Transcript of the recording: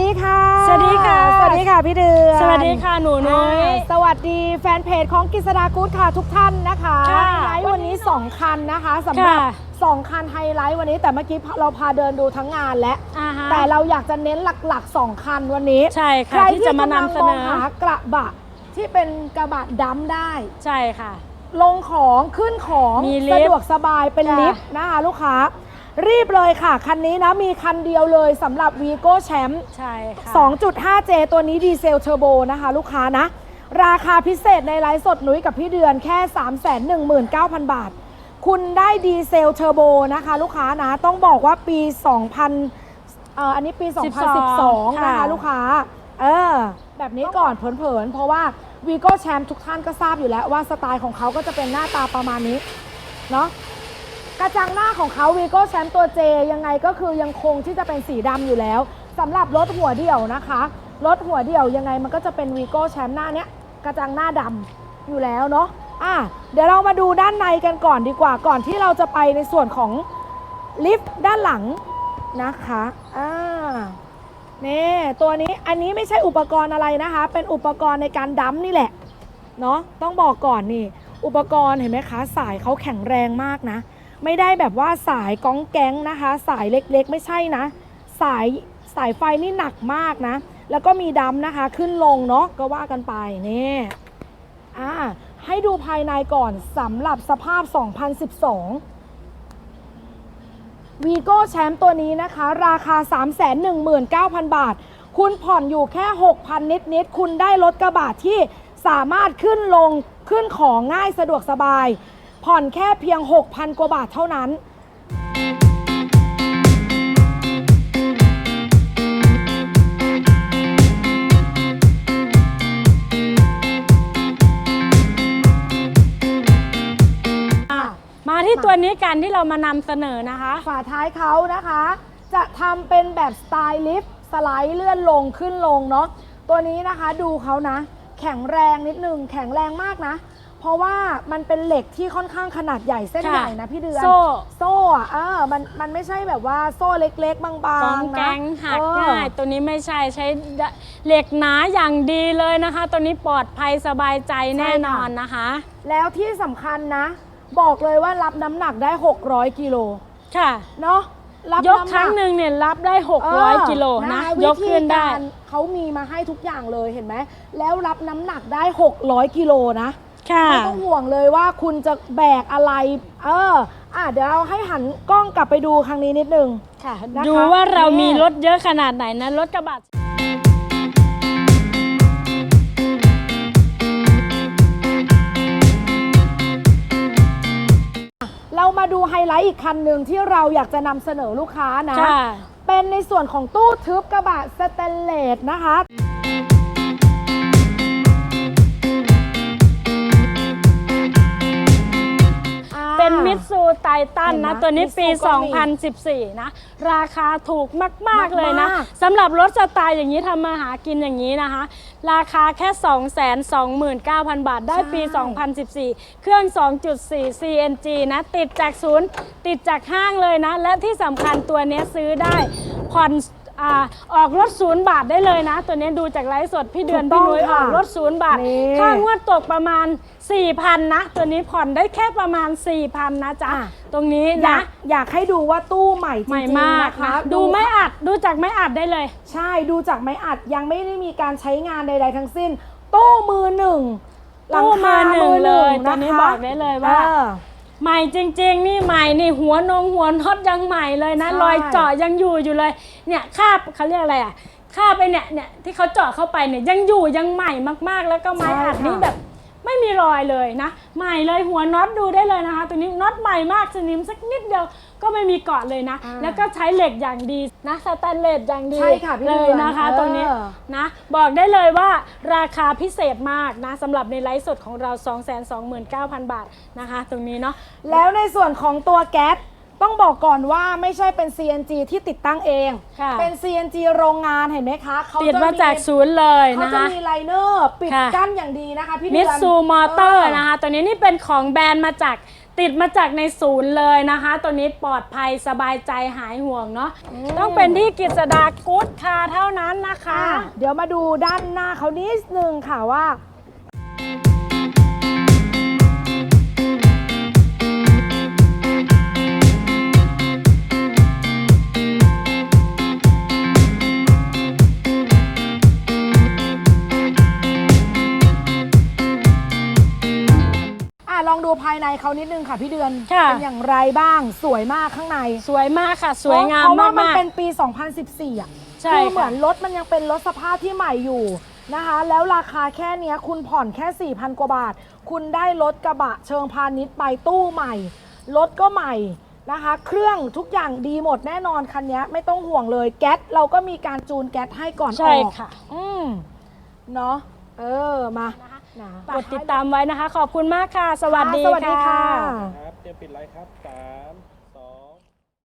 ดีค่ะ สวัสดีค่ะ สวัสดีค่ะพี่เดือนสวัสดีค่ะหนูนุ้ยอ่าสวัสดีแฟนเพจของกิษดากู๊ดค่ะทุกท่านนะคะค่ะไลฟ์วันนี้ 2 คันนะคะสำหรับค่ะ 2 คันไฮไลท์วันนี้ แต่เมื่อกี้เราพาเดินดูทั้งงานแล้วอ่าฮะแต่เราอยากจะเน้นหลัก ๆ 2 คันวันนี้ ใช่ใครค่ะที่ที่จะมากำลังนำเสมนองอหากระบะที่เป็นกระบะดำได้ ใช่ค่ะ ลงของขึ้นของมีลิฟต์สะดวกสบายเป็นจ้ะลิฟต์นะคะลูกค้า รีบเลยค่ะ คันนี้นะมีคันเดียวเลยสำหรับ v ีโก้แชมป์ใช่ค่ะ 2.5J ตัวนี้ดีเซลเทอร์โบนะคะ ลูกค้านะ ราคาพิเศษในไลฟ์สดนุ้ยกับพี่เดือนแค่ 319,000 บาท คุณได้ดีเซลเทอร์โบนะคะ ลูกค้านะต้องบอกว่าปี 2000เอ่ออันนี้ปี 2012 นะคะค่ะลูกค้า เออ แบบนี้ก่อนเผินๆ เพราะว่าวีโก้แชมป์ทุกท่านก็ทราบอยู่แล้วว่าสไตล์ของเขาก็จะเป็นหน้าตาประมาณนี้ เนาะ กระจังหน้าของเขาวีโก้แชมป์ตัว J ยังไงก็คือยังคงที่จะเป็นสีดำอยู่แล้วสำหรับรถหัวเดี่ยวนะคะรถหัวเดี่ยวยังไงมันก็จะเป็นวีโก้แชมป์หน้าเนี้ยกระจังหน้าดำอยู่แล้วเนาะอะเดี๋ยวเรามาดูด้านในกันก่อนดีกว่าก่อนที่เราจะไปในส่วนของลิฟต์ด้านหลังนะคะอ่านี่ตัวนี้อันนี้ไม่ใช่อุปกรณ์อะไรนะคะ เป็นอุปกรณ์ในการดัมนี่แหละ เนาะต้องบอกก่อนนี่ อุปกรณ์เห็นไหมคะ สายเขาแข็งแรงมากนะ ไม่ได้แบบว่าสายก้องแก๊งนะคะ สายเล็กๆ ไม่ใช่นะ สายสายไฟนี่หนักมากนะ แล้วก็มีดำนะคะขึ้นลงเนาะก็ว่ากันไปนี่อ่าให้ดูภายในก่อนสำหรับสภาพ 2012 วีโก้แชมป์ตัวนี้นะคะ ราคา 319,000 บาท คุณผ่อนอยู่แค่ 6,000 นิดๆคุณได้รถกระบะที่สามารถขึ้นลงขึ้นของง่ายสะดวกสบาย ผ่อนแค่เพียง 6,000 กว่าบาทเท่านั้น อะมาที่ตัวนี้กันที่เรามานำเสนอนะคะ ฝาท้ายเขานะคะ จะทำเป็นแบบสไตล์ลิฟต์สไลด์เลื่อนลงขึ้นลงเนาะตัวนี้นะคะดูเขานะ แข็งแรงนิดนึง แข็งแรงมากนะ เพราะว่ามันเป็นเหล็กที่ค่อนข้างขนาดใหญ่เส้นค่ะใหญ่นะพี่เดือนโซ่โซ่อะเออมันมันไม่ใช่แบบว่าโซ่เล็กๆบางกองๆนะแกงหักเออง่ายตัวนี้ไม่ใช่ใช้เหล็กหนาอย่างดีเลยนะคะ ตัวนี้ปลอดภัยสบายใจแน่นอนนะคะ แล้วที่สำคัญนะ บอกเลยว่ารับน้ำหนักได้ 600กิโลค่ะ เนาะรับยกน้ำหครั้นังกหนึ่งเนี่ยรับได้เออ600 กิโลนะคยกขึ้นได้ วิธีการเขามีมาให้ทุกอย่างเลยเห็นไหมแล้วรับน้ำหนักได้ 600กิโลนะ ค่ะ ไม่ต้องห่วงเลยว่าคุณจะแบกอะไร เออ อะเดี๋ยวเราให้หันกล้องกลับไปดูครั้งนี้นิดนึง ค่ะ นะคะดูว่าเรามีนี่รถเยอะขนาดไหนนะรถกระบะ เรามาดูไฮไลท์อีกคันหนึ่งที่เราอยากจะนำเสนอลูกค้านะ ค่ะ เป็นในส่วนของตู้ทึบกระบะสแตนเลสนะคะ เป็นมิตซูไททันเห็นไหมนะ ตัวนี้ปี Mitsu ก็มี2014 นะ ราคาถูกมาก ๆ เลยนะมากสำหรับรถสไตล์อย่างนี้ทำมาหากินอย่างนี้นะคะ ราคาแค่ 229,000 บาทได้ปี2014 เครื่อง 2.4 CNG นะ ติดจากศูนย์ ติดจากห้างเลยนะ และที่สำคัญตัวเนี้ยซื้อได้ผ่อน อ่าออกรถศูนย์บาทได้เลยนะ ตัวเนี้ยดูจากไลฟ์สดพี่เดือนถูกต้พี่องนุ้ยอค่ะอกรถศูนย์บาท นี่ ค่างวดตกประมาณ 4,000 นะ ตัวนี้ผ่อนได้แค่ประมาณ 4,000 นะจ๊ะอะตรงนี้อยานะกอยากให้ดูว่าตู้ใหม่จใหม่ริงมาๆกนะคะ นะดูไม่อัดดูจากไม่อัดได้เลย ใช่ดูจากไม้อัดยังไม่ได้มีการใช้งานใด ๆ ทั้งสิ้น ตู้มือหนึ่งหลังคาตู้มืมืออหหนึ่นึ่งงเลยตัวนี้นะคะบอกได้เลยว่าออ ใหม่จริงๆ นี่ใหม่นี่หัวนงหัวน็อตยังใหม่เลยนะ ใช่ รอยเจาะยังอยู่อยู่เลย เนี่ยคาบเขาเรียกอะไรอะคาบไปเนี่ยเนี่ยที่เขาเจาะเข้าไปเนี่ยยังอยู่ยังใหม่มากๆ แล้วก็ไม้อัดนี่แบบ ไม่มีรอยเลยนะ ใหม่เลยหัวน็อตดูได้เลยนะคะ ตัวนี้น็อตใหม่มากสนิมสักนิดเดียวก็ไม่มีเกาะเลยนะ อ่าแล้วก็ใช้เหล็กอย่างดีนะสแตนเลสอย่างดีใช่ค่ะพี่เลเดืยอนนะคะเออตรงนี้นะ บอกได้เลยว่าราคาพิเศษมากนะสำหรับในไลฟ์สดของเรา 229,000 บาทนะคะ ตรงนี้เนาะ แล้วในส่วนของตัวแก๊ส ต้องบอกก่อนว่าไม่ใช่เป็น CNG ที่ติดตั้งเอง ค่ะ เป็น CNG โรงงานเห็นไหมคะเขติดจะมาจากศูนย์เลยเขานะจะคะ มีไลเนอร์ปิดค่ะ กั้นอย่างดีนะคะพี่เดืมิอนตซูมอเตอร์นะคะ ตัวนี้นี่เป็นของแบรนด์มาจากติดมาจากในศูนย์เลยนะคะ ตัวนี้ปลอดภัยสบายใจหายห่วงเนาะต้องเป็นที่กิจดากู๊ดคาเท่านั้นนะคะ อะเดี๋ยวมาดูด้านหน้าเขานิดนึงค่ะว่า ลองดูภายในเขานิดนึงค่ะพี่เดือน ค่ะ เป็นอย่างไรบ้าง สวยมากข้างในสวยมากค่ะ สวยงามเพราะว่ามันมาก เป็นปี 2014 อะใช่คือเหมืค่ะอนรถมันยังเป็นรถสภาพที่ใหม่อยู่นะคะ แล้วราคาแค่เนี้ยคุณผ่อนแค่ 4,000 กว่าบาท คุณได้รถกระบะเชิงพาณิชย์ไปตู้ใหม่ รถก็ใหม่นะคะ เครื่องทุกอย่างดีหมดแน่นอนคันนี้ไม่ต้องห่วงเลยแก๊สเราก็มีการจูนแก๊สให้ก่อนๆใช่ออกค่ะ อืมเนาะเออมา นะกดติดตามไว้นะคะ ขอบคุณมากค่ะ สวัสดีสวัสดีค่ะ ครับเตรียมปิดไลฟ์ครับสาม